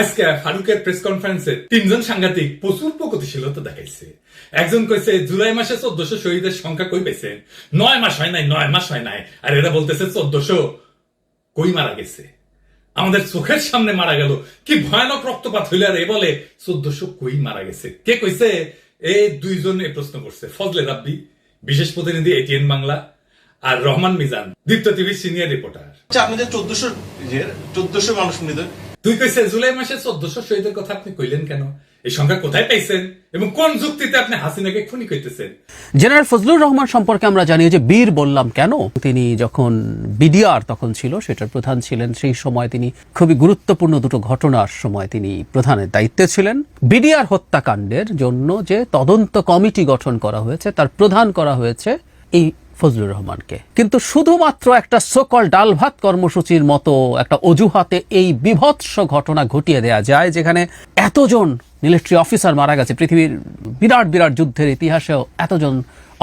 আজকে ফারুকের প্রেস কনফারেন্সে তিনজন সাংঘাতিক প্রচুর প্রগতিশীলতা দেখাইছে। একজন কইছে, জুলাই মাসে চোদ্দশো শহীদের সংখ্যা কই পেয়েছেন নয় মাস হয় নাই, নয় মাস হয় নাই। আর এরা বলতেছে, চোদ্দশো কই মারা গেছে? আমাদের চোখের সামনে মারা গেল। কি ভয়ানক রক্তপাত হইলে আর, এ বলে, চোদ্দশো কই মারা গেছে? কে কইছে? এই দুইজন এ প্রশ্ন করছে, ফজলে রাব্বি, বিশেষ প্রতিনিধি এটিএন বাংলা আর রহমান মিজান, দীপ্ত টিভির সিনিয়র রিপোর্টার। আচ্ছা আপনি যে চোদ্দশো চোদ্দশো মানুষ মৃত তুই কইছে, জুলাই মাসে চোদ্দশো শহীদের কথা আপনি কইলেন কেন? এই সংখ্যা কোথায় পাইছেন? এবং কোন যুক্তিতে আপনি হাসিনাকে খুনি কইতেছেন? জেনারেল ফজলুর রহমান সম্পর্কে আমরা জানি যে বীর বললাম কেন? তিনি যখন বিডিআর তখন ছিল, সেটার প্রধান ছিলেন, সেই সময় তিনি খুবই গুরুত্বপূর্ণ দুটো ঘটনার সময় তিনি প্রধানের দায়িত্বে ছিলেন। বিডিআর হত্যাকাণ্ডের জন্য যে তদন্ত কমিটি গঠন করা হয়েছে, তার প্রধান করা হয়েছে এই ফজলুর রহমানকে। কিন্তু শুধুমাত্র একটা সকল ডাল ভাত কর্মসূচির মতো একটা অজুহাতে এই বিভৎস ঘটনা ঘটিয়ে দেয়া যায়, যেখানে এতজন মিলিটারি অফিসার মারা গেছে। পৃথিবীর বিরাট বিরাট যুদ্ধের ইতিহাসেও এতজন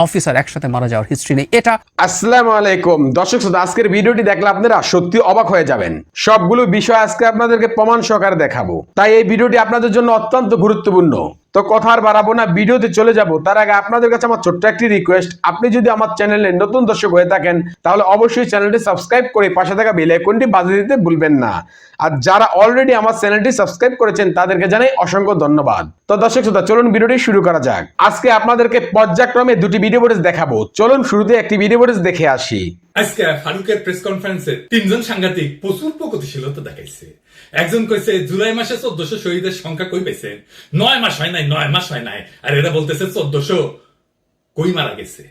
অফিসার একসাথে মারা যাওয়ার হিস্ট্রি নেই। এটা আসসালামু আলাইকুম। দর্শক শ্রোতা, আজকের ভিডিওটি দেখলে আপনারা সত্যি অবাক হয়ে যাবেন। সবগুলো বিষয় আজকে আপনাদেরকে প্রমাণ সহকারে দেখাবো। তাই এই ভিডিওটি আপনাদের জন্য অত্যন্ত গুরুত্বপূর্ণ। তো কথা আর বাড়াবো না, ভিডিওতে চলে যাব। তার আগে আপনাদের কাছে আমার ছোট্ট একটি রিকোয়েস্ট আপনি যদি আমার চ্যানেলে নতুন দর্শক হয়ে থাকেন, তাহলে অবশ্যই চ্যানেলটি সাবস্ক্রাইব করে পাশে থাকা বেল আইকনটি বাজিয়ে দিতে ভুলবেন না। আর যারা অলরেডি আমার চ্যানেলটি সাবস্ক্রাইব করেছেন, তাদেরকে জানাই অসংখ্য ধন্যবাদ। তো দর্শক শ্রোতা, চলুন ভিডিওটি শুরু করা যাক। আজকে আপনাদেরকে পর্যায়ক্রমে দুটি ভিডিও ফুটেজ দেখাবো। চলুন শুরুতে একটি ভিডিও ফুটেজ দেখে আসি। আজকে ফারুকের প্রেস কনফারেন্সে তিনজন সাংঘাতিক প্রচুর প্রগতিশীলতা দেখাইছে। একজন কইছে, জুলাই মাসে চোদ্দশো শহীদের সংখ্যা কই পেয়েছেন নয় মাস হয় নাই, নয় মাস হয় নাই। আর এরা বলতেছে, চোদ্দশো কই মারা গেছে?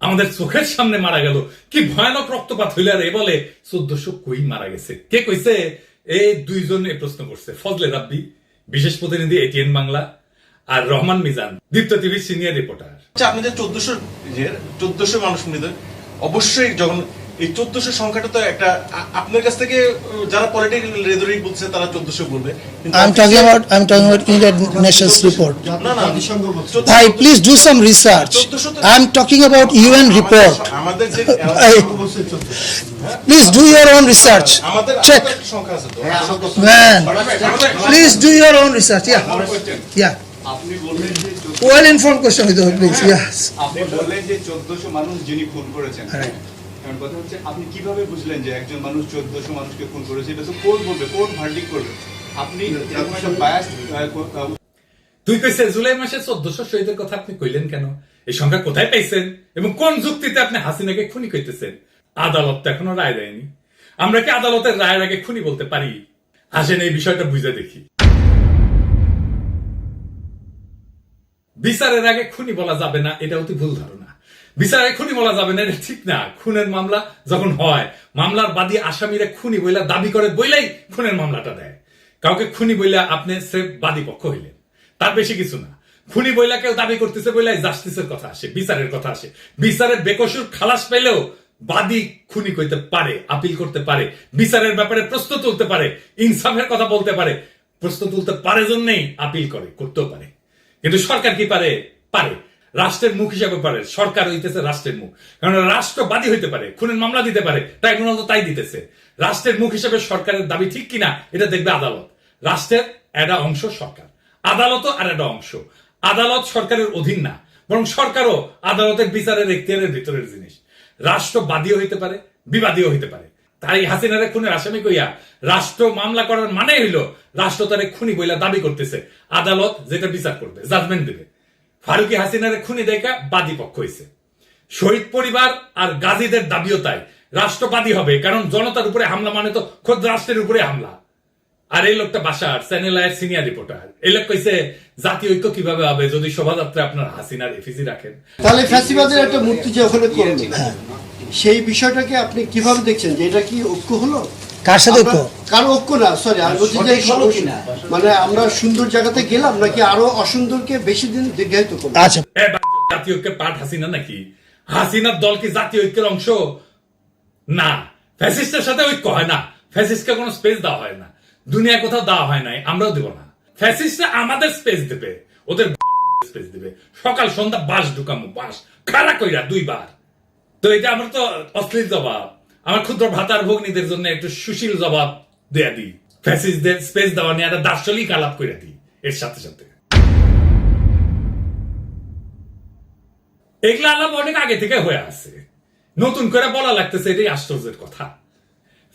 আমাদের চোখের সামনে মারা গেল। কি ভয়ানক রক্তপাত হইলে আর এ বলে, চোদ্দশো কই মারা গেছে? কে কইছে? এই দুইজন এই প্রশ্ন করছে। ফজলে রাব্বি, বিশেষ প্রতিনিধি এটিএন বাংলা, আর রহমান মিজান, দীপ্ত টিভির সিনিয়র রিপোর্টার। আচ্ছা আপনি যে চোদ্দশো চোদ্দশো মানুষ অবশ্যই যখন এই চোদ্দশো সংখ্যাটা তো একটা আপনার কাছ থেকে যারা পলিটিক্যাল রেদরিক বলছে তারা চোদ্দশো বলবে কিন্তু I'm আপনি talking say- about I'm talking about United Nations না না চোদ্দ- Bhai, please do some research. I'm talking about UN report. আমাদের যে Hey, please do your own research. আমাদের Check. আমাদের একটা সংখ্যা আছে তো Man, please do your own research. Yeah, yeah. আপনি বললেন যে চোদ্দ- Well informed question with you, please. Yes. আপনি বললেন যে চোদ্দশো মানুষ যিনি খুন করেছেন এখন কথা হচ্ছে আপনি কীভাবে বুঝলেন যে একজন মানুষ চোদ্দশো মানুষকে খুন করেছে? এটা তো কোর্ট বলবে কোর্ট ভার্ডিক করবে। আপনি এরকম একটা biased, আহ, আহ, তুই কইছে জুলাই মাসে চোদ্দশো শহীদের কথা আপনি কইলেন কেন? এই সংখ্যা কোথায় পাইছেন? এবং কোন যুক্তিতে আপনি হাসিনাকে খুনি কইতেছেন? আদালত তো এখনও রায় দেয়নি। আমরা কি আদালতের রায়ের আগে খুনি বলতে পারি? আসেন এই বিষয়টা বুঝে দেখি। বিচারের আগে খুনি বলা যাবে না এটা অতি ভুল ধারণা। বিচারে খুনি বলা যাবে না ঠিক না। খুনের মামলা যখন হয়, মামলার বাদী আসামিরা খুনি বইলা দাবি করে, বইলাই খুনের মামলাটা দেয়। কাউকে খুনি বইলা আপনি স্রেফ বাদী পক্ষ হইলেন। তার বেশি কিছু না। খুনি বইলা কেউ দাবি করতেছে, বইলাই জাস্টিসের কথা আসে, বিচারের কথা আসে। বিচারের বেকসুর খালাস পেলেও বাদী খুনি কইতে পারে, আপিল করতে পারে, বিচারের ব্যাপারে প্রশ্ন তুলতে পারে, ইনসাফের কথা বলতে পারে। প্রশ্ন তুলতে পারে জন্যই আপিল করে, করতেও পারে। কিন্তু সরকার কি পারে? পারে। রাষ্ট্রের মুখ হিসাবে পারে, সরকার হইতেছে রাষ্ট্রের মুখ। কারণ রাষ্ট্রবাদী হইতে পারে, খুনের মামলা দিতে পারে ট্রাইব্যুনাল তো তাই দিতেছে। রাষ্ট্রের মুখ হিসাবে সরকারের দাবি ঠিক কিনা, এটা দেখবে আদালত। রাষ্ট্রের একটা অংশ সরকার, আদালতও আর একটা অংশ। আদালত সরকারের অধীন না, বরং সরকারও আদালতের বিচারের এখতিয়ারের ভিতরের জিনিস। রাষ্ট্রবাদীও হইতে পারে, বিবাদীও হইতে পারে। তাই হাসিনারে খুনের আসামি কইয়া রাষ্ট্র মামলা করার মানে হইল, রাষ্ট্র তারে খুনি বইলা দাবি করতেছে। আদালত যেটা বিচার করবে জাজমেন্ট দেবে। ফারুকি হাসিনারে খুনি দেখা বাদী পক্ষ হইছে। শহীদ পরিবার আর গাজীদের দাবিও তাই। রাষ্ট্রবাদী হবে, কারণ জনতার উপরে হামলা মানে তো খোদ রাষ্ট্রের উপরে হামলা। আর এই লোকটা বাসার চ্যানেল আয়ের সিনিয়র রিপোর্টার এই লোক কইছে, জাতীয় ঐক্য কীভাবে হবে যদি শোভাযাত্রা আপনার হাসিনার এফিসি রাখেন? তাহলে ফ্যাসিবাদের একটা মূর্তি যে ওখানে করল সেই বিষয়টাকে আপনি কীভাবে দেখছেন যে এটা কি ঐক্য হলো? কার সাথে ঐক্য? কারও ঐক্য না সরি আর বলছি যে মানে আমরা সুন্দর জায়গাতে গেলাম নাকি আরও অসুন্দরকে বেশি দিন দীর্ঘায়িত করব আচ্ছা। জাতীয় ঐক্যের পাঠ হাসিনা নাকি? হাসিনার দল কি জাতীয় ঐক্যের অংশ? না। ফ্যাসিস্টের সাথে ঐক্য হয় না। ফ্যাসিস্টকে কোনো স্পেস দেওয়া হয় না। দুনিয়া কোথাও দেওয়া হয় নাই আমরাও দেব না। ফ্যাসিস্টরা আমাদের স্পেস দেবে ওদের স্পেস দেবে। সকাল সন্ধ্যা বাস ঢুকামো বাস খাড়া কইরা দুইবার। তো এটা আমার তো অশ্লীল জবাব। আমার ক্ষুদ্র ভাতার ভগ্নীদের জন্য একটু সুশীল জবাব দেয়া দিই। ফ্যাসিস্টদের স্পেস দেওয়া নিয়ে একটা দার্শনিক আলাপ করে দিই, এর সাথে সাথে। এগুলা আলাপ অনেক আগে থেকে হয়ে আছে। নতুন করে বলা লাগতেছে এটাই আশ্চর্যের কথা।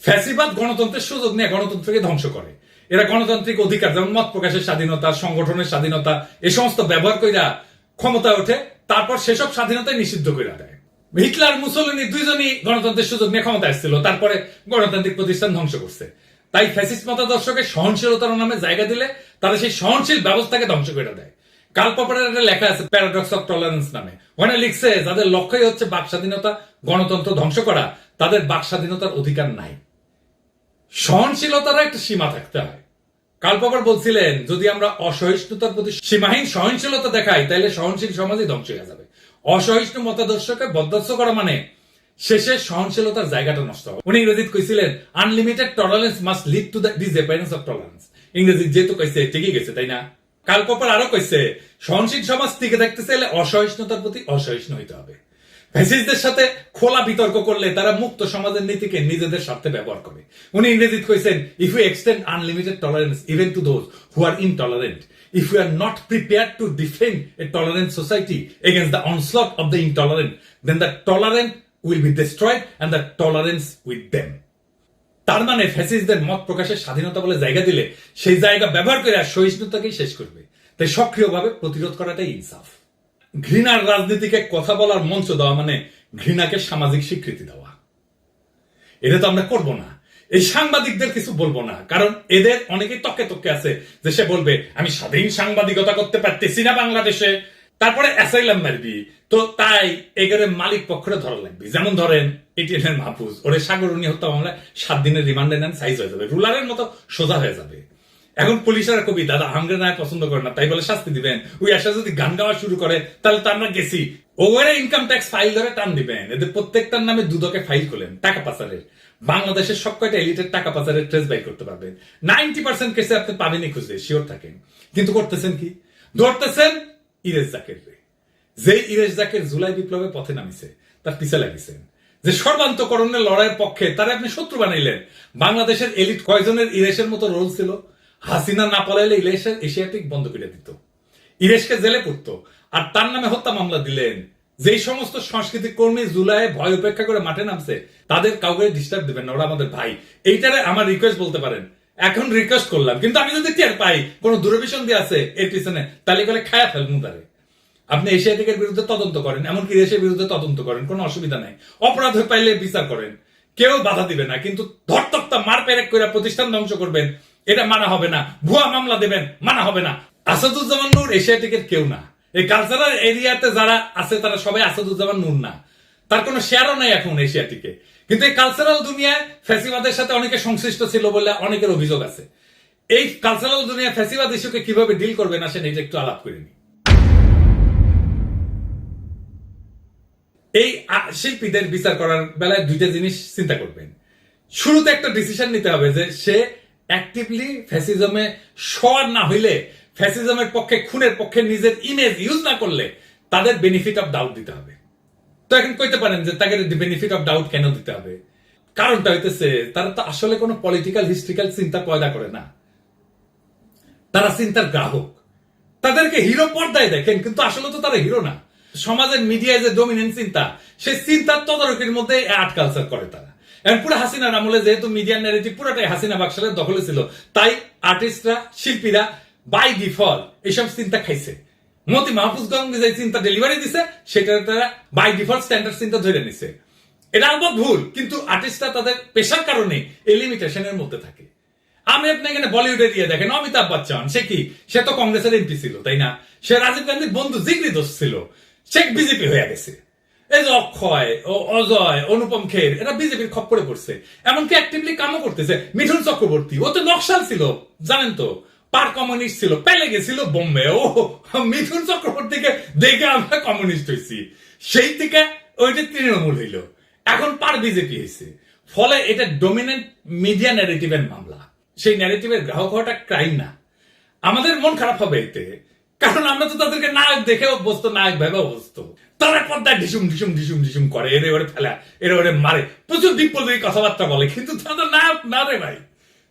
ফ্যাসিবাদ গণতন্ত্রের সুযোগ নিয়ে গণতন্ত্রকে ধ্বংস করে। এরা গণতান্ত্রিক অধিকার, যেমন মত প্রকাশের স্বাধীনতা, সংগঠনের স্বাধীনতা, এ সমস্ত ব্যবহার কইরা ক্ষমতায় ওঠে, তারপর সেসব স্বাধীনতাই নিষিদ্ধ করে দেয়। হিটলার, মুসলিনী দুইজনই গণতন্ত্রের সুযোগ নিয়ে ক্ষমতা এসেছিল তারপরে গণতান্ত্রিক প্রতিষ্ঠান ধ্বংস করছে। তাই ফ্যাসিস্ট মতাদর্শকে সহনশীলতার নামে জায়গা দিলে তারা সেই সহনশীল ব্যবস্থাকে ধ্বংস করে দেয়। কাল একটা লেখা আছে প্যারাডক্স অফ টলারেন্স নামে। ওখানে লিখছে, যাদের লক্ষ্যই হচ্ছে বাক স্বাধীনতা, গণতন্ত্র ধ্বংস করা, তাদের বাক স্বাধীনতার অধিকার নাই। সহনশীলতারও একটা সীমা থাকতে হয়। কাল বলছিলেন, যদি আমরা অসহিষ্ণুতার প্রতি সীমাহীন সহনশীলতা দেখাই তাহলে সহনশীল সমাজই ধ্বংস হয়ে যাবে। অসহিষ্ণু মতাদর্শকে বদস্ত করা মানে শেষে সহনশীলতার জায়গাটা নষ্ট হবে উনি ইংরেজিত কইছিলেন unlimited tolerance must lead to the disappearance of tolerance ইংরেজি যেহেতু কইছে, ঠিকই গেছে তাই না? কাল কপাল আরও কইছে, সহনশীল সমাজ টিকে থাকতে চাইলে অসহিষ্ণুতার প্রতি অসহিষ্ণু হইতে হবে। ফ্যাসিস্টদের সাথে খোলা বিতর্ক করলে তারা মুক্ত সমাজের নীতিকে নিজেদের স্বার্থে ব্যবহার করে। উনি ইংরেজিতে কইছেন if you extend unlimited tolerance even to those who are intolerant if you are not prepare to defend a tolerant society against the onslaught of the intolerant then the tolerant will be destroyed and the tolerance with them তার মানে ফ্যাসিস্টদের মত প্রকাশের স্বাধীনতা বলে জায়গা দিলে সেই জায়গা ব্যবহার করে আর সহিষ্ণুতাকেই শেষ করবে। তাই সক্রিয়ভাবে প্রতিরোধ করাটাই ইনসাফ। ঘৃণার রাজনীতিকে কথা বলার মঞ্চ দেওয়া মানে ঘৃণাকে সামাজিক স্বীকৃতি দেওয়া। এটা তো আমরা করব না। এই সাংবাদিকদের কিছু বলব না। কারণ এদের অনেকেই তকে তকে আছে যে সে বলবে, আমি স্বাধীন সাংবাদিকতা করতে পারতেছি না বাংলাদেশে। তারপরে অ্যাসাইলাম মারবি। তো তাই এগারে মালিক পক্ষরে ধরা লাগবে। যেমন ধরেন এটিএন এর মাহফুজ। ওরে সাগরণী হত্যা মামলায় সাত দিনের রিমান্ডে নেন, সাইজ হয়ে যাবে। রুলারের মতো সোজা হয়ে যাবে। এখন পুলিশের কবি, দাদা হাঙ্গরে নাই, পছন্দ করে না। তাই বলে শাস্তি দিবেন। ওই আশা যদি গান গাওয়া শুরু করে, তাহলে তো আমরা গেছি। ওভারে ইনকাম ট্যাক্স ফাইল ধরে টান দিবেন। এদের প্রত্যেকটার নামে দুদকে ফাইল করলেন টাকা পাচারের। বাংলাদেশের সব কয়টা এলিটের টাকা পাচারের ট্রেস বাই করতে পারবেন নাইনটি পার্সেন্ট কেসে আপনি পাবেনই খুঁজে শিওর থাকেন। কিন্তু করতেছেন কি? ধরতেছেন ইরেজ জাকের যে ইরেজ জাকের জুলাই বিপ্লবে পথে নামিছে, তার পিছে লাগিছেন। যে সর্বান্তকরণের লড়াইয়ের পক্ষে তারা আপনি শত্রু বানাইলেন। বাংলাদেশের এলিট কয়জনের ইরেশের মতো রোল ছিল? হাসিনা না পলাইলে ইলেশের এশিয়াটিক বন্ধ করে দিত। ইরেশকে জেলে পড়তো আর তার নামে হত্যা মামলা দিলেন। যেই সমস্ত সাংস্কৃতিক কর্মী জুলাই ভয় উপেক্ষা করে মাঠে নামছে, তাদের কাউকে ডিস্টার্ব দিবেন না। ওরা আমাদের ভাই। এইটারে আমার রিকোয়েস্ট বলতে পারেন। এখন রিকোয়েস্ট করলাম। কিন্তু আমি যদি টের পাই, কোন দূরভিসন দিয়ে আছে এর পিছনে, তাহলে করে খায়া ফেলব তারে। আপনি এশিয়াটিকের বিরুদ্ধে তদন্ত করেন, এমনকি দেশের বিরুদ্ধে তদন্ত করেন, কোনো অসুবিধা নাই। অপরাধ পাইলে বিচার করেন। কেউ বাধা দিবে না, কিন্তু ধরতক্তা মার পেরেক করে প্রতিষ্ঠান ধ্বংস করবেন। এটা মানা হবে না। ভুয়া মামলা দেবেন, মানা হবে না। আসাদুজ্জামান নূর এশিয়াটিকের কেউ না। এই কালচারাল এরিয়াতে যারা আছে, তারা সবাই আসাদুজ্জামান নূর না। তার কোনো শেয়ারও নাই এখন এশিয়াটিকে কিন্তু এই কালচারাল দুনিয়ায় ফ্যাসিবাদের সাথে অনেকে সংশ্লিষ্ট ছিল বলে অনেকের অভিযোগ আছে। এই কালচারাল দুনিয়া ফ্যাসিবাদ ইস্যুকে কীভাবে ডিল করবেন আসেন এটা একটু আলাপ করে নিই। এই শিল্পীদের বিচার করার বেলায় দুইটা জিনিস চিন্তা করবেন। শুরুতে একটা ডিসিশন নিতে হবে যে সে অ্যাক্টিভলি ফ্যাসিজমে সর না হইলে ফ্যাসিজমের পক্ষে, খুনের পক্ষে নিজের ইমেজ ইউজ না করলে তাদের বেনিফিট অফ ডাউট দিতে হবে। তো এখন কইতে পারেন যে তাকে বেনিফিট অফ ডাউট কেন দিতে হবে? কারণটা হইতেছে, তারা তো আসলে কোনো পলিটিক্যাল হিস্ট্রিক্যাল চিন্তা পয়দা করে না। তারা চিন্তার গ্রাহক। তাদেরকে হিরো পর্দায় দেখেন, কিন্তু আসলে তো তারা হিরো না। সমাজের মিডিয়ায় যে ডমিনেন্ট চিন্তা, সেই চিন্তার তদারকির মধ্যে আর্ট কালচার করে তারা। এখন পুরো হাসিনার আমলে যেহেতু মিডিয়ার ন্যারেটিভ পুরোটাই হাসিনা বাক্সালের দখলে ছিল, তাই আর্টিস্টরা শিল্পীরা বাই ডিফল্ট এইসব চিন্তা খাইছে। মতি মাহফুজগঞ্জ যে চিন্তা ডেলিভারি দিছে, সেটা তারা বাই ডিফল্ট স্ট্যান্ডার্ড চিন্তা ধরে নিছে। এটা আলবত ভুল, কিন্তু আর্টিস্টরা তাদের পেশার কারণে এই লিমিটেশনের মধ্যে থাকে। আমি আপনি এখানে বলিউডে দিয়ে দেখেন, অমিতাভ বচ্চন, সে কি? সে তো কংগ্রেসের এমপি ছিল, তাই না? সে রাজীব গান্ধীর বন্ধু জিগরি দোষ ছিল, সে বিজেপি হয়ে গেছে। এই যে অক্ষয়, ও অজয়, অনুপম খের, এরা বিজেপির খপ্পরে পড়ছে। এমনকি অ্যাক্টিভলি কামও করতেছে। মিঠুন চক্রবর্তী ও তো নকশাল ছিল, জানেন তো? পার কমিউনিস্ট ছিল, পেলে গেছিল বোম্বে। ও, মিঠুন চক্রবর্তীকে দেখে আমরা কমিউনিস্ট হয়েছি সেই থেকে ওইটা তৃণমূল হইল। এখন পার বিজেপি হয়েছে ফলে এটা ডমিনেন্ট মিডিয়া ন্যারেটিভের মামলা। সেই ন্যারেটিভের গ্রাহক হওয়াটা ক্রাইম না। আমাদের মন খারাপ হবে এতে। কারণ আমরা তো তাদেরকে নায়ক দেখে অভ্যস্ত, নায়ক ভেবে অভ্যস্ত। তারা পর্দায় ঢিসুম ঢিসুম ঢিসুম ঢিসুম করে, এরে ওরে ফেলা, এরে ওরে মারে। প্রচুর বিপ্লবী কথাবার্তা বলে, কিন্তু তাদের নায়ক না রে ভাই।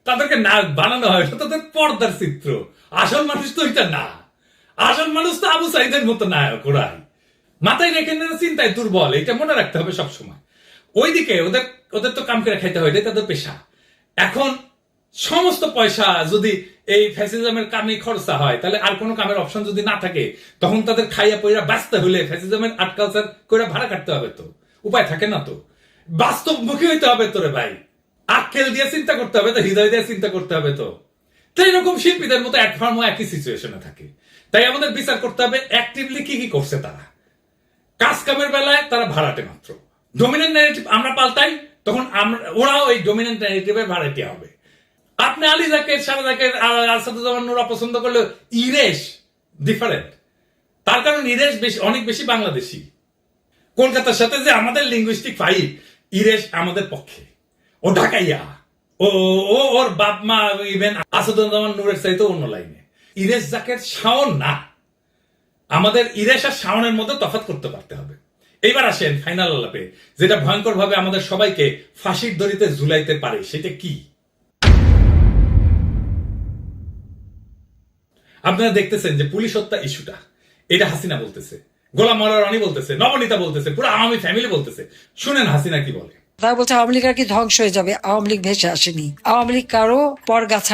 তাদেরকে না বানানো হয়, এটা তাদের পর্দার চিত্র। আসল মানুষ তো এটা না। আসল মানুষ তো আবু সাইদের মতো নায়ক, ওরাই। মাথায় রেখে নেওয়ার চিন্তায় দুর্বল, এটা মনে রাখতে হবে সবসময়। ওইদিকে ওদের ওদের তো কাম করে খাইতে হয় তাদের পেশা। এখন সমস্ত পয়সা যদি এই ফ্যাসিজমের কামে খরচা হয়। তাহলে আর কোনো কামের অপশন যদি না থাকে, তখন তাদের খাইয়া পইরা বাঁচতে হলে ফ্যাসিজমের আর্ট কালচার করে ভাড়া কাটতে হবে তো। উপায় থাকে না তো। বাস্তবমুখী হইতে হবে তো রে ভাই। আক্কেল দিয়ে চিন্তা করতে হবে তো, হৃদয় দিয়ে চিন্তা করতে হবে তো। তো এরকম শিল্পীদের মতো এক ফার্মও একই সিচুয়েশনে থাকে। তাই আমাদের বিচার করতে হবে অ্যাক্টিভলি কি কি করছে তারা। কাজ কামের বেলায় তারা ভাড়াটে মাত্র। ডোমিনেন্ট ন্যারেটিভ আমরা পাল্টাই, তখন আমরা ওরাও এই ডোমিনেন্ট ন্যারেটিভের ভাড়াটে হবে। আপনি আলী জাকের, সারা জাকের আসাদুজ্জামান নুরা পছন্দ করলে ইরেশ ডিফারেন্ট তার কারণ ইরেশ বেশি, অনেক বেশি বাংলাদেশি। কলকাতার সাথে যে আমাদের লিঙ্গুইস্টিক ফাইট ইরেশ আমাদের পক্ষে। ও ঢাকাইয়া। ও ওর বাপ মা ইভেন আসাদুজ্জামান নূরের চাইতে অন্য লাইনে ইরেশ জাকের শাওন না। আমাদের ইরেশ আর শাওনের মধ্যে তফাৎ করতে পারতে হবে। এইবার আসেন ফাইনাল আলাপে, যেটা ভয়ঙ্কর ভাবে আমাদের সবাইকে ফাঁসির দড়িতে ঝুলাইতে পারে, সেটা কি? আপনারা দেখতেছেন যে পুলিশ হত্যা ইস্যুটা। এটা হাসিনা বলতেছে। গোলাম মারা রানী বলতেছে, নবনীতা বলতেছে, পুরো আওয়ামী ফ্যামিলি বলতেছে। শুনেন হাসিনা কি বলে। তারা বলছে, আওয়ামী লীগ ধ্বংস হয়ে যাবে? আওয়ামী লীগ ভেসে আসেনি। আওয়ামী লীগ কারও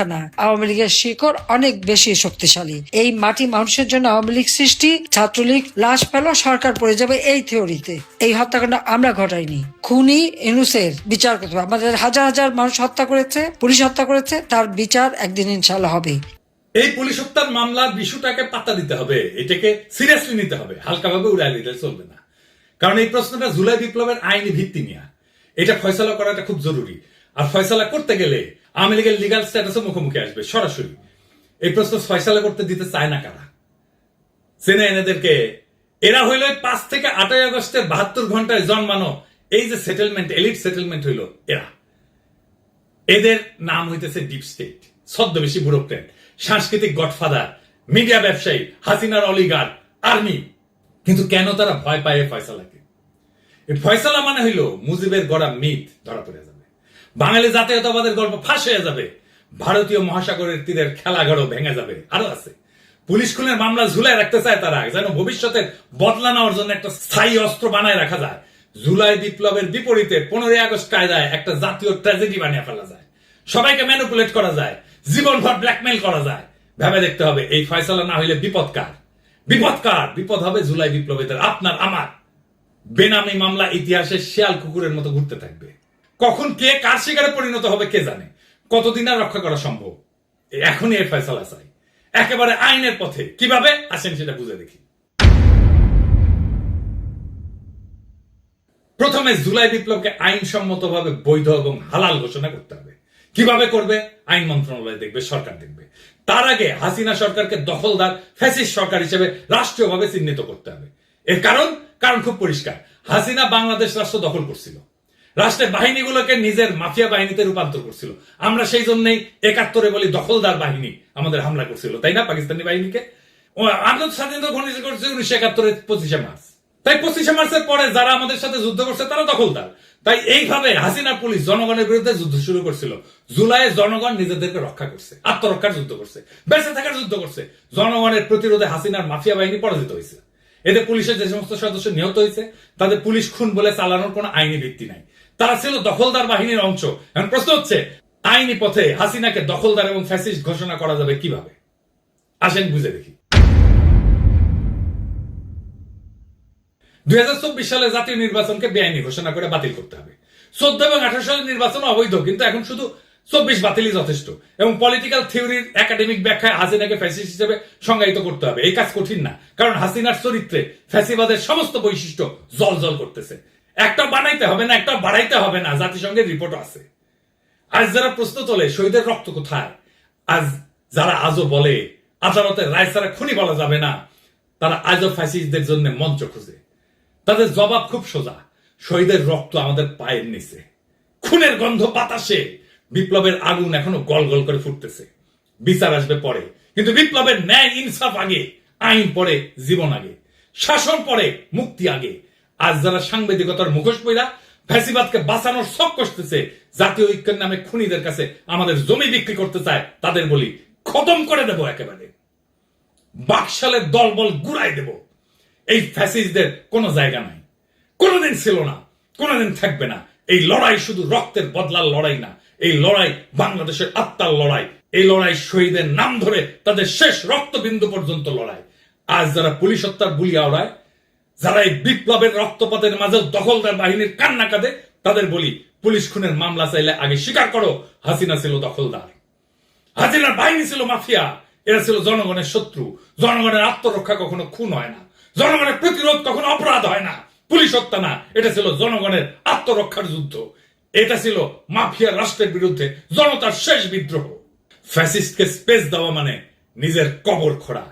না। আওয়ামী লীগের শিকড় অনেক বেশি শক্তিশালী। এই মাটি মানুষের জন্য আওয়ামী লীগ সৃষ্টি, ছাত্রলীগ, লাশ পেল সরকার পড়ে যাবে এই থিওরিতে। এই হত্যাকাণ্ড আমরা ঘটাইনি। খুনি এনুসের বিচার করতে হবে। আমাদের হাজার হাজার মানুষ হত্যা করেছে, পুলিশ হত্যা করেছে, তার বিচার একদিন ইনশাল্লাহ হবে। এই পুলিশ হত্যার মামলার বিষয়টাকে পাত্তা দিতে হবে। এটাকে সিরিয়াসলি নিতে হবে। হালকাভাবে উড়াই দিতে চলবে না। কারণ এই প্রশ্নটা জুলাই বিপ্লবের আইনি ভিত্তি নিয়ে। এটা ফয়সলা করাটা খুব জরুরি। আর ফয়সলা করতে গেলে আওয়ামী লীগের লিগাল স্ট্যাটাসও মুখোমুখি আসবে, সরাসরি। এই প্রশ্ন ফয়সলা করতে দিতে চায় না কারা? চেনে এনেদেরকে, এরা হইল পাঁচ থেকে আটই আগস্টের বাহাত্তর ঘন্টায় জন্মানো এই যে সেটেলমেন্ট এলিট সেটেলমেন্ট হইল এরা। এদের নাম হইতেছে ডিপ স্টেট ছদ্মবেশী ব্যুরোক্রেট সাংস্কৃতিক গডফাদার, মিডিয়া ব্যবসায়ী, হাসিনার অলিগার আর্মি কিন্তু কেন তারা ভয় পায় এই ফয়সালাকে? এই ফয়সালা মানে হইল মুজিবের গড়া মিথ ধরা পড়ে যাবে। বাঙালি জাতীয়তাবাদের গল্প ফাঁস হয়ে যাবে। ভারতীয় মহাসাগরের তীরের খেলাঘরও ভেঙে যাবে। আরও আছে। পুলিশ খুনের মামলা ঝুলাই রাখতে চায় তারা, যেন ভবিষ্যতের বদলা নেওয়ার জন্য একটা স্থায়ী অস্ত্র বানায় রাখা যায়। জুলাই বিপ্লবের বিপরীতে পনেরোই আগস্ট কায়দায় একটা জাতীয় ট্র্যাজেডি বানিয়ে ফেলা যায়। সবাইকে ম্যানুপুলেট করা যায়। জীবনভর ব্ল্যাকমেল করা যায়। ভেবে দেখতে হবে, এই ফয়সালা না হইলে বিপদ কার? বিপদ কার? বিপদ হবে জুলাই বিপ্লবীদের, আপনার, আমার। বেনামি মামলা ইতিহাসে শিয়াল কুকুরের মতো ঘুরতে থাকবে। কখন কে কার শিকারে পরিণত হবে কে জানে? কতদিন আর রক্ষা করা সম্ভব? এখনই এর ফয়সালা চাই। একেবারে আইনের পথে। কীভাবে? আসেন সেটা বুঝে দেখি। প্রথমে জুলাই বিপ্লবকে আইনসম্মতভাবে বৈধ এবং হালাল ঘোষণা করতে হবে। কীভাবে করবে? আইন মন্ত্রণালয় দেখবে, সরকার দেখবে। তার আগে হাসিনা সরকারকে দখলদার, ফ্যাসিস্ট সরকার হিসেবে রাষ্ট্রীয়ভাবে চিহ্নিত করতে হবে। এর কারণ? কারণ খুব পরিষ্কার, হাসিনা বাংলাদেশ রাষ্ট্র দখল করছিল। রাষ্ট্রের বাহিনীগুলোকে নিজের মাফিয়া বাহিনীতে রূপান্তর করছিল। আমরা সেই জন্যই একাত্তরে বলি দখলদার বাহিনী আমাদের হামলা করছিল, তাই না, পাকিস্তানি বাহিনীকে? আন্দোলন স্বাধীনতা ঘোষণা করছে উনিশশো একাত্তরের পঁচিশে মার্চ। তাই পঁচিশে মার্চের পরে যারা আমাদের সাথে যুদ্ধ করছে, তারা দখলদার। তাই এইভাবে হাসিনা পুলিশ জনগণের বিরুদ্ধে যুদ্ধ শুরু করছিল। জুলাইয়ে জনগণ নিজেদেরকে রক্ষা করছে, আত্মরক্ষার যুদ্ধ করছে, বেঁচে থাকার যুদ্ধ করছে। জনগণের প্রতিরোধে হাসিনার মাফিয়া বাহিনী পরাজিত হয়েছে। এতে পুলিশের যে সমস্ত সদস্য নিহত হয়েছে, তাদের পুলিশ খুন বলে চালানোর কোনো আইনি ভিত্তি নাই। তারা ছিল দখলদার বাহিনীর অংশ। এখন প্রশ্ন হচ্ছে, আইনি পথে হাসিনাকে দখলদার এবং ফ্যাসিস্ট ঘোষণা করা যাবে কীভাবে? আসেন বুঝে দেখি। দুই সালে জাতীয় নির্বাচনকে বেআইনি ঘোষণা করে বাতিল করতে হবে। চোদ্দ এবং আঠারো সালের নির্বাচন অবৈধ, কিন্তু এখন শুধু চব্বিশ বাতিলই যথেষ্ট এবং পলিটিক্যাল থিওরির একাডেমিক ব্যাখ্যায় হাসিনাকে ফ্যাসিস্ট হিসেবে সংজ্ঞায়িত করতে হবে। এই কাজ কঠিন না, কারণ হাসিনার চরিত্রে ফ্যাসিবাদের সমস্ত বৈশিষ্ট্য জল জল করতেছে। একটা বানাইতে হবে না, একটা বাড়াইতে হবে না, জাতিসংঘের রিপোর্টও আছে। আজ যারা প্রশ্ন তোলে, শহীদের রক্ত কোথায়? আজ যারা আজও বলে, আদালতের রায় ছাড়া খুনি বলা যাবে না, তারা আজও ফ্যাসিস্টদের জন্য মঞ্চ খুঁজে। তাদের জবাব খুব সোজা। শহীদের রক্ত আমাদের পায়ের নিচে। খুনের গন্ধ বাতাসে। বিপ্লবের আগুন এখনও গল গল করে ফুটতেছে। বিচার আসবে পরে। কিন্তু বিপ্লবের ন্যায় ইনসাফ আগে, আইন পরে, জীবন আগে। শাসন পরে, মুক্তি আগে। আজ যারা সাংবাদিকতার মুখোশ পইরা ফ্যাসিবাদকে বাঁচানোর শখ করতেছে জাতীয় ঐক্যের নামে খুনিদের কাছে আমাদের জমি বিক্রি করতে চায়, তাদের বলি, খতম করে দেব একেবারে। বাকশালের দলবল গুড়াই দেব। এই ফ্যাসিস্টদের কোনো জায়গা নাই। কোনোদিন ছিল না, কোনোদিন থাকবে না। এই লড়াই শুধু রক্তের বদলার লড়াই না, এই লড়াই বাংলাদেশের আত্মার লড়াই। এই লড়াই শহীদের নাম ধরে তাদের শেষ রক্তবিন্দু পর্যন্ত লড়াই। আজ যারা পুলিশ হত্যার বুলি আওড়ায়, যারা এই বিপ্লবের রক্তপাতের মাঝে দখলদার বাহিনীর কান্না কাঁদে, তাদের বলি, পুলিশ খুনের মামলা চাইলে আগে স্বীকার করো, হাসিনা ছিল দখলদার। হাসিনার বাহিনী ছিল মাফিয়া, এরা ছিল জনগণের শত্রু। জনগণের আত্মরক্ষা কখনো খুন হয় না। জনগণের প্রতিরোধ কখনো অপরাধ হয় না? পুলিশ হত্যা না, এটা ছিল জনগণের আত্মরক্ষার যুদ্ধ। এটা ছিল মাফিয়া রাষ্ট্রের বিরুদ্ধে জনতার শেষ বিদ্রোহ। ফ্যাসিস্টকে স্পেস দেওয়া মানে নিজের কবর খোঁড়া।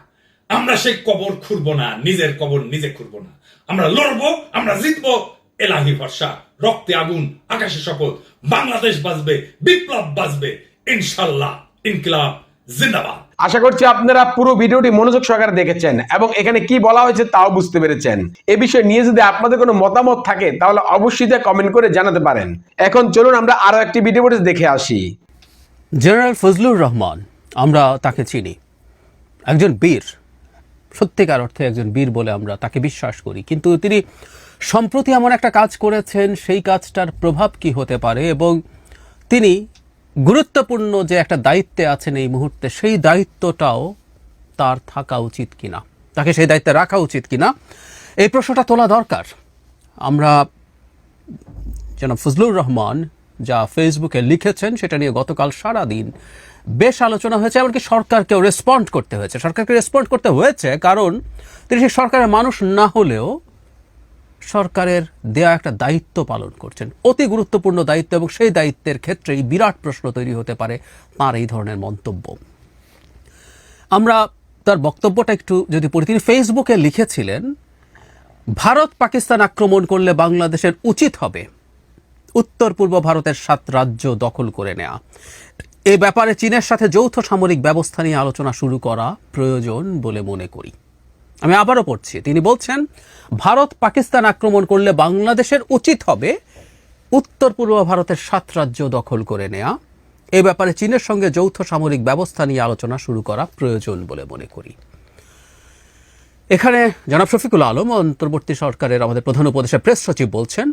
আমরা সেই কবর খুঁড়বো না, নিজের কবর নিজে খুঁড়বো না। আমরা লড়বো, আমরা জিতবো, এলাহি ভরসা, রক্তে আগুন, আকাশে শপথ, বাংলাদেশ বাঁচবে, বিপ্লব বাঁচবে, ইনশাল্লাহ, ইনকিলাব, জিন্দাবাদ। আশা করছি আপনারা পুরো ভিডিওটি মনোযোগ সহকারে দেখেছেন এবং এখানে কি বলা হয়েছে তাও বুঝতে পেরেছেন। এ বিষয়ে নিয়ে যদি আপনাদের কোনো মতামত থাকে, তাহলে অবশ্যই তা কমেন্ট করে জানাতে পারেন। এখন চলুন আমরা আরও একটি ভিডিও দেখে আসি। জেনারেল ফজলুর রহমান, আমরা তাকে চিনি। একজন বীর। সত্যিকার অর্থে একজন বীর বলে আমরা তাকে বিশ্বাস করি। কিন্তু তিনি সম্প্রতি এমন একটা কাজ করেছেন, সেই কাজটার প্রভাব কি হতে পারে এবং তিনি গুরুত্বপূর্ণ যে একটা দায়িত্বে আছেন এই মুহূর্তে, সেই দায়িত্বটাও তার থাকা উচিত কিনা? তাকে সেই দায়িত্বে রাখা উচিত কিনা? এই প্রশ্নটা তোলা দরকার। আমরা জনাব ফজলুর রহমান যা ফেসবুকে লিখেছেন, সেটা নিয়ে গতকাল সারা দিন বেশ আলোচনা হয়েছে, এমনকি সরকারকেও রেসপন্ড করতে হয়েছে। সরকারকে রেসপন্ড করতে হয়েছে কারণ তিনি সেই সরকারের মানুষ না হলেও সরকারের দেয়া একটা দায়িত্ব পালন করছেন। অতি গুরুত্বপূর্ণ দায়িত্ব এবং সেই দায়িত্বের ক্ষেত্রেই বিরাট প্রশ্ন তৈরি হতে পারে তার এই ধরনের মন্তব্য। আমরা তার বক্তব্যটা একটু যদি পড়ি, তিনি ফেসবুকে লিখেছিলেন, ভারত পাকিস্তান আক্রমণ করলে বাংলাদেশের উচিত হবে উত্তর পূর্ব ভারতের সাত রাজ্য দখল করে নেওয়া এ ব্যাপারে চীনের সাথে যৌথ সামরিক ব্যবস্থা নিয়ে আলোচনা শুরু করা প্রয়োজন বলে মনে করি। আমি আবারও পড়ছি। তিনি বলছেন, ভারত পাকিস্তান আক্রমণ করলে বাংলাদেশের উচিত হবে উত্তর পূর্ব ভারতের সাত রাজ্য দখল করে নেয়া। এ ব্যাপারে চীনের সঙ্গে যৌথ সামরিক ব্যবস্থা নিয়ে আলোচনা শুরু করা প্রয়োজন বলে মনে করি। এখানে জনাব শফিকুল আলম, অন্তর্বর্তী সরকারের আমাদের প্রধান উপদেশের প্রেস সচিব বলছেন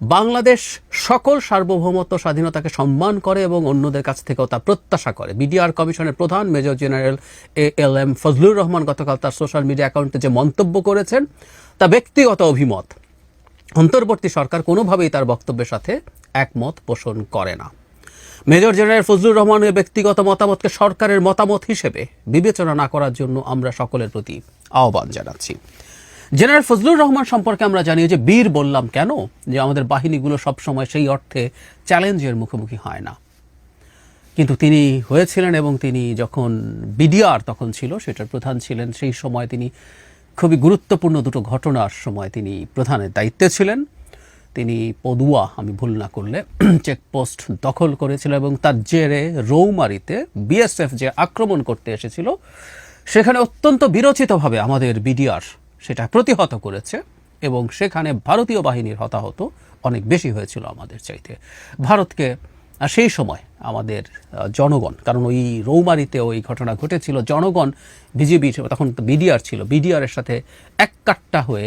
বাংলাদেশ সকল সার্বভৌমত্ব, স্বাধীনতাকে সম্মান করে এবং অন্যদের কাছ থেকেও তা প্রত্যাশা করে। বিডিআর কমিশনের প্রধান major general A L M Fazlur Rahman গতকাল তার সোশ্যাল মিডিয়া অ্যাকাউন্টে যে মন্তব্য করেছেন, তা ব্যক্তিগত অভিমত। অন্তর্বর্তী সরকার কোনোভাবেই তার বক্তব্যের সাথে একমত পোষণ করে না। মেজর জেনারেল ফজলুর রহমানের ব্যক্তিগত মতামতকে সরকারের মতামত হিসেবে বিবেচনা না করার জন্য আমরা সকলের প্রতি আহ্বান জানাচ্ছি। জেনারেল ফজলুর রহমান সম্পর্কে আমরা জানি যে বীর বললাম কেন? যে আমাদের বাহিনীগুলো সবসময় সেই অর্থে চ্যালেঞ্জের মুখোমুখি হয় না। কিন্তু তিনি হয়েছিলেন এবং তিনি যখন বিডিআর তখন ছিল, সেটার প্রধান ছিলেন, সেই সময় তিনি খুবই গুরুত্বপূর্ণ দুটো ঘটনার সময় তিনি প্রধানের দায়িত্বে ছিলেন। তিনি পদুয়া, আমি ভুল না করলে, চেকপোস্ট দখল করেছিল এবং তার জেরে রৌমারিতে বিএসএফ যে আক্রমণ করতে এসেছিল, সেখানে অত্যন্ত বিরচিতভাবে আমাদের বিডিআর সেটা প্রতিহত করেছে এবং সেখানে ভারতীয় বাহিনীর হতাহত অনেক বেশি হয়েছিল আমাদের চাইতে। ভারতকে সেই সময় আমাদের জনগণ, কারণ ওই রৌমারিতে ওই ঘটনা ঘটেছিল, জনগণ বিজেপি তখন বিডিআর ছিল বিডিআরের সাথে এক কাট্টা হয়ে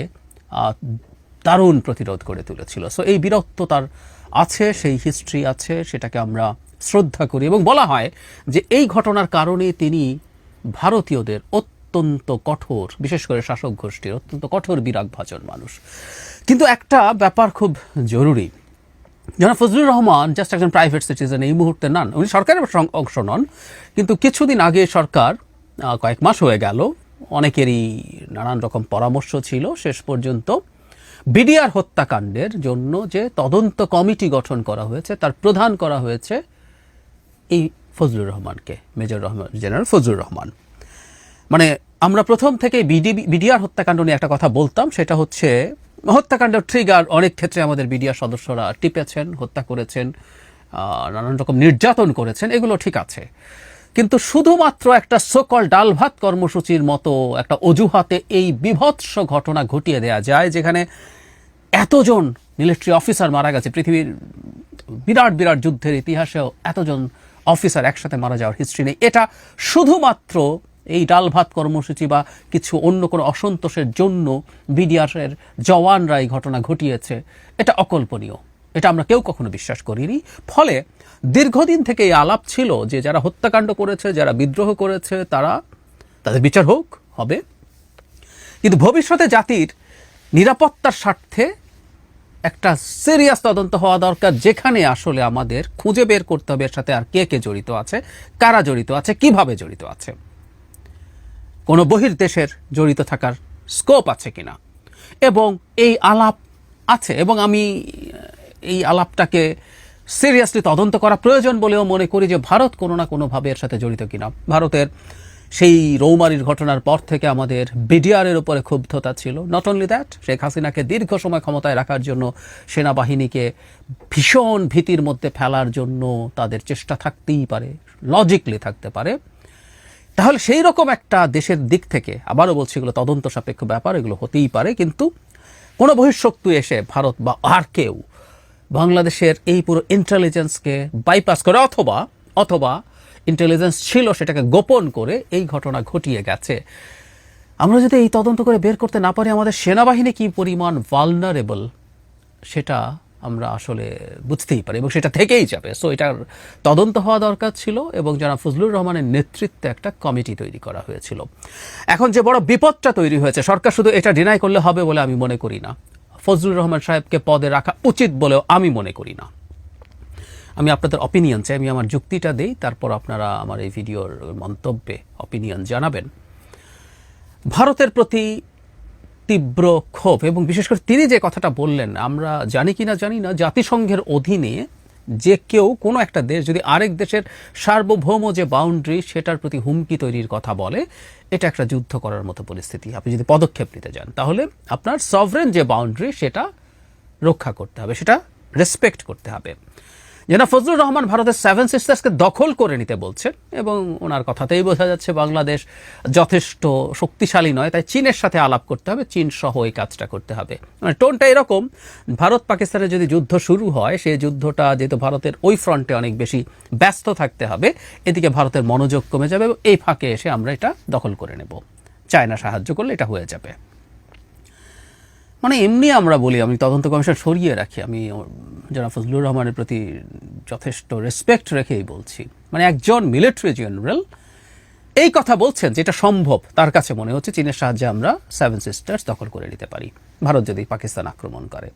দারুণ প্রতিরোধ করে তুলেছিল। সো এই বীরত্ব তার আছে, সেই হিস্ট্রি আছে, সেটাকে আমরা শ্রদ্ধা করি এবং বলা হয় যে এই ঘটনার কারণে তিনি ভারতীয়দের অত্যন্ত কঠোর, বিশেষ করে শাসক গোষ্ঠীর অত্যন্ত কঠোর বিরাগ ভাজন মানুষ। কিন্তু একটা ব্যাপার খুব জরুরি। যেন ফজলুর রহমান জাস্ট একজন প্রাইভেট সিটিজেন এই মুহূর্তে নন উনি সরকারের অংশ নন, কিন্তু কিছুদিন আগে সরকার কয়েক মাস হয়ে গেল, অনেকেরই নানান রকম পরামর্শ ছিল। শেষ পর্যন্ত বিডিআর হত্যাকাণ্ডের জন্য যে তদন্ত কমিটি গঠন করা হয়েছে, তার প্রধান করা হয়েছে এই ফজলুর রহমানকে, মেজর রহমান, জেনারেল ফজলুর রহমান। মানে আমরা প্রথম থেকে বিডিআর হত্যাকাণ্ড নিয়ে একটা কথা বলতাম, সেটা হচ্ছে হত্যাকাণ্ডের ট্রিগার অনেক ক্ষেত্রে আমাদের বিডিআর সদস্যরা টিপেছেন, হত্যা করেছেন নানান রকম নির্যাতন করেছেন, এগুলো ঠিক আছে। কিন্তু শুধুমাত্র একটা সকল ডালভাত কর্মসূচির মতো একটা অজুহাতে এই বিভৎস ঘটনা ঘটিয়ে দেয়া যায়, যেখানে এতজন মিলিটারি অফিসার মারা গেছে। পৃথিবীর বিরাট বিরাট যুদ্ধের ইতিহাসেও এতজন অফিসার একসাথে মারা যাওয়ার হিস্ট্রি নেই। এটা শুধুমাত্র এই ডাল ভাত কর্মসূচি বা কিছু অন্য কোনো অসন্তোষের জন্য বিডিআরের জওয়ানরা এই ঘটনা ঘটিয়েছে, এটা অকল্পনীয়। এটা আমরা কেউ কখনো বিশ্বাস করিনি। ফলে দীর্ঘদিন থেকে এই আলাপ ছিল যে যারা হত্যাকাণ্ড করেছে, যারা বিদ্রোহ করেছে, তারা তাদের বিচার হোক, হবে। কিন্তু ভবিষ্যতে জাতির নিরাপত্তার স্বার্থে একটা সিরিয়াস তদন্ত হওয়া দরকার, যেখানে আসলে আমাদের খুঁজে বের করতে হবে এর সাথে আর কে কে জড়িত আছে, কারা জড়িত আছে, কীভাবে জড়িত আছে। কোনো বহির্দেশের জড়িত থাকার স্কোপ আছে কিনা? এবং এই আলাপ আছে, এবং আমি এই আলাপটাকে সিরিয়াসলি তদন্ত করা প্রয়োজন বলেও মনে করি যে ভারত কোনো না কোনোভাবে এর সাথে জড়িত কিনা। ভারতের সেই রৌমারির ঘটনার পর থেকে আমাদের বিডিআরের উপরে ক্ষুব্ধতা ছিল। নট অনলি দ্যাট শেখ হাসিনাকে দীর্ঘ সময় ক্ষমতায় রাখার জন্য সেনাবাহিনীকে ভীষণ ভীতির মধ্যে ফেলার জন্য তাদের চেষ্টা থাকতেই পারে লজিকলি থাকতে পারে। তাহলে সেই রকম একটা দেশের দিক থেকে আবারও বলছি এগুলো তদন্ত সাপেক্ষ ব্যাপার, এগুলো হতেই পারে, কিন্তু কোনো বহিঃশক্তি এসে ভারত বা আর কেউ বাংলাদেশের এই পুরো ইন্টেলিজেন্সকে বাইপাস করে অথবা অথবা ইন্টেলিজেন্স ছিল সেটাকে গোপন করে এই ঘটনা ঘটিয়ে গেছে। আমরা যদি এই তদন্ত করে বের করতে না পারি, আমাদের সেনাবাহিনী কি পরিমাণ ভালনারেবল সেটা আমরা আসলে বুঝতেই পারি এবং সেটা থেকেই যাবে। সো এটার তদন্ত হওয়া দরকার ছিল এবং যারা ফজলুর রহমানের নেতৃত্বে একটা কমিটি তৈরি করা হয়েছিল। এখন যে বড় বিপদটা তৈরি হয়েছে, সরকার শুধু এটা ডিনাই করলে হবে বলে আমি মনে করি না। ফজলুর রহমান সাহেবকে পদে রাখা উচিত বলেও আমি মনে করি না। আমি আপনাদের অপিনিয়ন চাই, আমি আমার যুক্তিটা দেই, তারপর আপনারা আমার এই ভিডিওর মন্তব্যে অপিনিয়ন জানাবেন। ভারতের প্রতি তীব্র ক্ষোভ এবং বিশেষ করে তিনি যে কথাটা বললেন, আমরা জানি কি না জানি না, জাতিসংঘের অধীনে যে কেউ কোনো একটা দেশ, যদি আরেক দেশের সার্বভৌম যে বাউন্ডারি সেটার প্রতি হুমকি তৈরির কথা বলে, এটা একটা যুদ্ধ করার মতো পরিস্থিতি। আপনি যদি পদক্ষেপ নিতে যান, তাহলে আপনার সভরেন যে বাউন্ডারি সেটা রক্ষা করতে হবে, সেটা রেসপেক্ট করতে হবে। যেন ফজলুর রহমান ভারতের সেভেন সিস্টার্সকে দখল করে নিতে বলছেন এবং ওনার কথাতেই বোঝা যাচ্ছে বাংলাদেশ যথেষ্ট শক্তিশালী নয়, তাই চীনের সাথে আলাপ করতে হবে, চীন সহ এই কাজটা করতে হবে। মানে টোনটা এরকম, ভারত পাকিস্তানের যদি যুদ্ধ শুরু হয় সেই যুদ্ধটা যেহেতু ভারতের ওই ফ্রন্টে অনেক বেশি ব্যস্ত থাকতে হবে, এদিকে ভারতের মনোযোগ কমে যাবে এবং এই ফাঁকে এসে আমরা এটা দখল করে নেব। চায়না সাহায্য করলে এটা হয়ে যাবে। মানে এমনি আমরা বলি, আমি তদন্ত কমিশন সরিয়ে রাখি, আমি যারা ফজলুর রহমানের প্রতি যথেষ্ট রেসপেক্ট রেখেই বলছি। মানে একজন মিলিটারি জেনারেল এই কথা বলছেন যে এটা সম্ভব, তার কাছে মনে হচ্ছে চীনের সাহায্যে আমরা সেভেন সিস্টার্স দখল করে নিতে পারি। ভারত যদি পাকিস্তান আক্রমণ করে।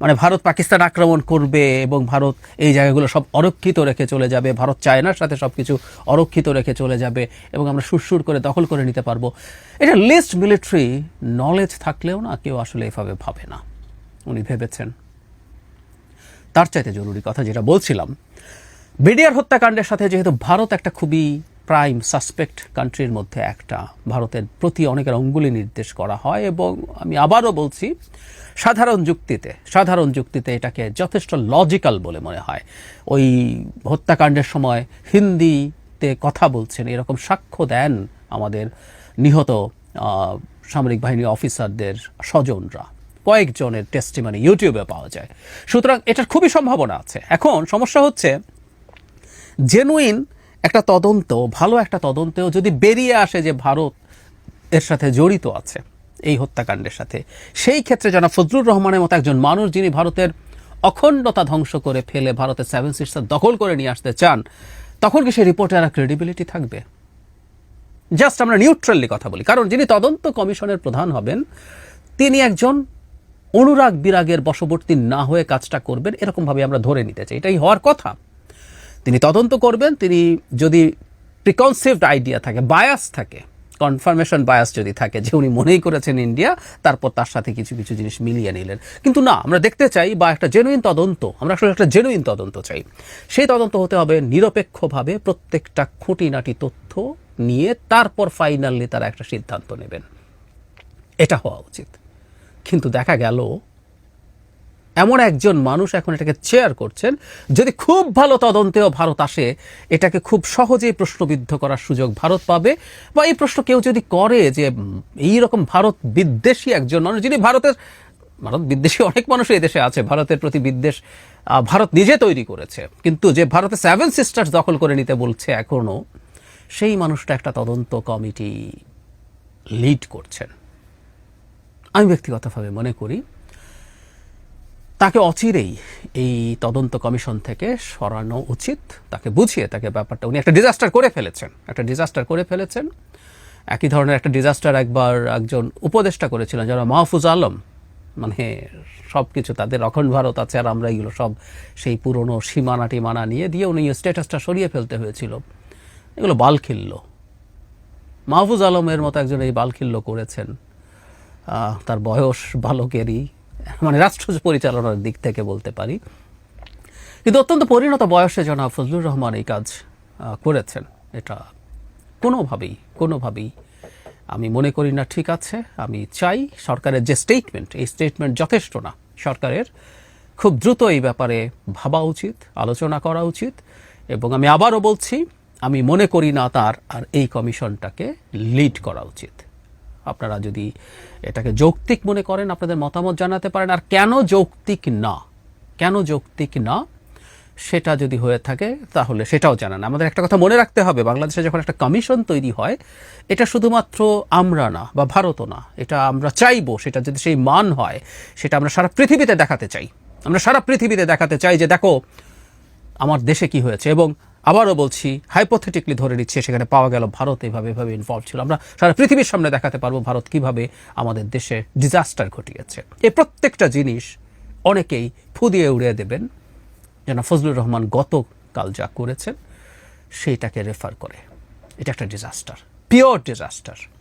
মানে ভারত পাকিস্তান আক্রমণ করবে এবং ভারত এই জায়গাগুলো সব অরক্ষিত রেখে চলে যাবে, ভারত চায়নার সাথে সব কিছু অরক্ষিত রেখে চলে যাবে এবং আমরা সুরসুর করে দখল করে নিতে পারব। এটা লিস্ট মিলিটারি নলেজ থাকলেও না কেউ আসলে এভাবে ভাবে না। উনি ভেবেছেন। তার চাইতে জরুরি কথা যেটা বলছিলাম বিডিআর হত্যাকাণ্ডের সাথে যেহেতু ভারত একটা খুবই প্রাইম সাসপেক্ট কান্ট্রির মধ্যে একটা। ভারতের প্রতি অনেকের অঙ্গুলি নির্দেশ করা হয় এবং আমি আবারও বলছি, সাধারণ যুক্তিতে সাধারণ যুক্তিতে এটাকে যথেষ্ট লজিক্যাল বলে মনে হয়। ওই হত্যাকাণ্ডের সময় হিন্দিতে কথা বলছেন, এরকম সাক্ষ্য দেন আমাদের নিহত সামরিক বাহিনী অফিসারদের স্বজনরা। কয়েকজনের টেস্টিমানি ইউটিউবে পাওয়া যায়। সুতরাং এটার খুবই সম্ভাবনা আছে। এখন সমস্যা হচ্ছে জেনুইন একটা তদন্ত, ভালো একটা তদন্তেও যদি বেরিয়ে আসে যে ভারত এর সাথে জড়িত আছে, এই হত্যাকাণ্ডের সাথে। সেই ক্ষেত্রে যারা ফজলুর রহমানের মতো একজন মানুষ যিনি ভারতের অখণ্ডতা ধ্বংস করে ফেলে ভারতের সেভেন সিস্টার দখল করে নিয়ে আসতে চান, তখন কি সেই রিপোর্টের আর ক্রেডিবিলিটি থাকবে? জাস্ট আমরা নিউট্রালি কথা বলি। কারণ যিনি তদন্ত কমিশনের প্রধান হবেন, তিনি একজন অনুরাগ বিরাগের বশবর্তী না হয়ে কাজটা করবেন, এরকমভাবে আমরা ধরে নিতে চাই। এটাই হওয়ার কথা। তিনি তদন্ত করবেন, তিনি যদি প্রিকনসিভড আইডিয়া থাকে বায়াস থাকে কনফার্মেশন বায়াস যদি থাকে যে উনি মনেই করেছেন ইন্ডিয়া, তারপর তার সাথে কিছু কিছু জিনিস মিলিয়ে নিলেন। কিন্তু না, আমরা দেখতে চাই বা একটা জেনুইন তদন্ত, আমরা আসলে একটা জেনুইন তদন্ত চাই। সেই তদন্ত হতে হবে নিরপেক্ষভাবে প্রত্যেকটা খুঁটিনাটি তথ্য নিয়ে, তারপর ফাইনালি তারা একটা সিদ্ধান্ত নেবেন। এটা হওয়া উচিত। কিন্তু দেখা গেল এমন একজন মানুষ এখন এটাকে চেয়ার করছেন, যদি খুব ভালো তদন্তেও ভারত আসে, এটাকে খুব সহজেই প্রশ্নবিদ্ধ করার সুযোগ ভারত পাবে। বা এই প্রশ্ন কেউ যদি করে যে এই রকম ভারত বিদ্বেষী একজন মানুষ, যিনি ভারতের, ভারত বিদ্বেষী অনেক মানুষ দেশে আছে, ভারতের প্রতি বিদ্বেষ ভারত নিজে তৈরি করেছে। কিন্তু যে ভারতে সেভেন সিস্টার্স দখল করে নিতে বলছে এখনও, সেই মানুষটা একটা তদন্ত কমিটি লিড করছেন। আমি ব্যক্তিগতভাবে মনে করি তাকে অচিরেই এই তদন্ত কমিশন থেকে সরানো উচিত। তাকে বুঝিয়ে তাকে ব্যাপারটা উনি একটা ডিজাস্টার করে ফেলেছেন। একটা ডিজাস্টার করে ফেলেছেন। একই ধরনের একটা ডিজাস্টার একবার একজন উপদেষ্টা করেছিলেন, যারা মাহফুজ আলম। মানে সব কিছু তাদের অখণ্ড ভারত আছে আর আমরা এগুলো সব সেই পুরনো সীমানা টিমানা নিয়ে দিয়ে উনি স্ট্যাটাসটা সরিয়ে ফেলতে হয়েছিল। এগুলো বালখিল্য মাহফুজ আলমের মতো একজন এই বালখিল্য করেছেন। তার বয়স বালকেরই। মানে রাষ্ট্র পরিচালনার দিক থেকে বলতে পারি। কিন্তু অত্যন্ত পরিণত বয়সে জনাব ফজলুর রহমান এই কাজ করেছেন। এটা কোনোভাবেই কোনোভাবেই আমি মনে করি না ঠিক আছে। আমি চাই সরকারের যে স্টেটমেন্ট এই স্টেটমেন্ট যথেষ্ট না। সরকারের খুব দ্রুত এই ব্যাপারে ভাবা উচিত, আলোচনা করা উচিত এবং আমি আবারও বলছি, আমি মনে করি না তার আর এই কমিশনটাকে লিড করা উচিত। আপনারা যদি এটাকে যৌক্তিক মনে করেন, আপনাদের মতামত জানাতে পারেন। আর কেন যৌক্তিক না? কেন যৌক্তিক না? সেটা যদি হয়ে থাকে, তাহলে সেটাও জানান। আমাদের একটা কথা মনে রাখতে হবে, বাংলাদেশে যখন একটা কমিশন তৈরি হয়, এটা শুধুমাত্র আমরা না, বা ভারতও না, এটা আমরা চাইব, সেটা যদি সেই মান হয়, সেটা আমরা সারা পৃথিবীতে দেখাতে চাই। আমরা সারা পৃথিবীতে দেখাতে চাই যে, দেখো, আমার দেশে কি হয়েছে? এবং আবারও বলছি হাইপোথেটিকলি ধরে নিচ্ছে, সেখানে পাওয়া গেল ভারত এভাবে এভাবে ইনভলভ ছিল। আমরা সারা পৃথিবীর সামনে দেখাতে পারব ভারত কীভাবে আমাদের দেশে ডিজাস্টার ঘটিয়েছে। এই প্রত্যেকটা জিনিস অনেকেই ফু দিয়ে উড়িয়ে দেবেন। যেন ফজলুর রহমান গতকাল যা করেছেন, সেইটাকে রেফার করে। এটা একটা ডিজাস্টার পিওর ডিজাস্টার